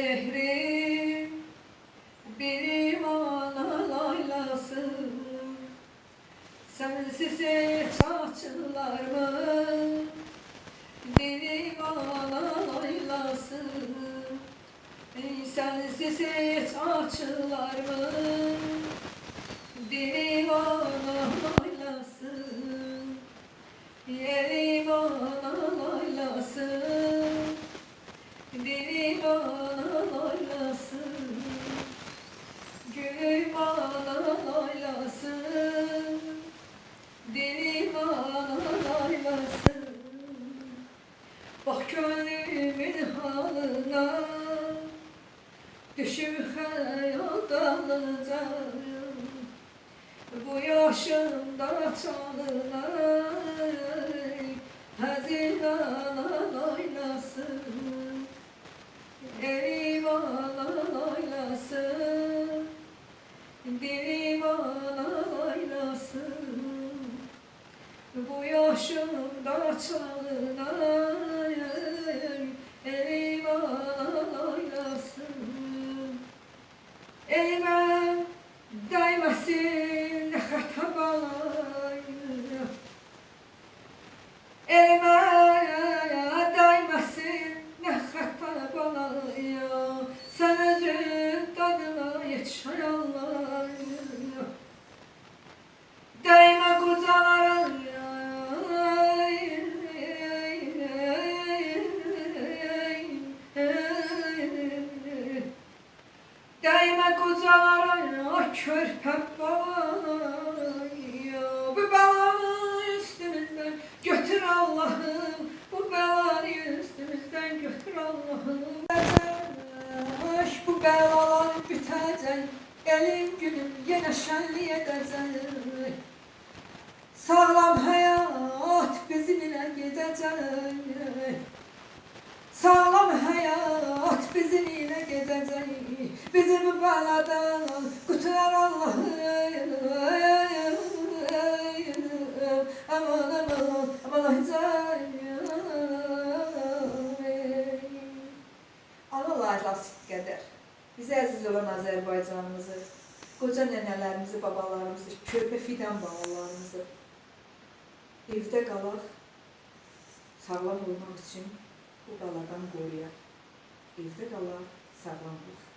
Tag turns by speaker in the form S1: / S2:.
S1: zehri benim analaylasın. Sensiz hiç açılar mı benim analaylasın. Ey sensiz hiç açılar mı benim analaylasın. Yerim analaylasın. Dilim analaylasın Gülüm Dilim analaylasın Bak gönlümün halına Düşüm hayal Bu yaşımda çalınay Haziran Bu yaşımda çalınay Eyvan oynasın Elime değmesin hatap alayım Elime değmesin ne hatap alayım Sen özün tadına yetişen Allah'ım Değme kocalara körpe balayı Bu belanı üstümüzden götür Allah'ım. Bu belanı üstümüzden götür Allah'ım. Bu belalar bitecek. Elin günüm yine şenli edecek Sağlam hayat bizimle gidecek. Sağlam hayat bizimle gidecek Bizi bu beladan kurtar Allah'ım Aman aman aman Allah rast qədər. Bizə əziz olan Azərbaycanımızı, qoca nənələrimizi, babalarımızı, körpə fidan balalarımızı evdə qalaq, sağlam olmaq üçün bu qaladan qoruyaq. Evdə qalaq, sağlam olaq.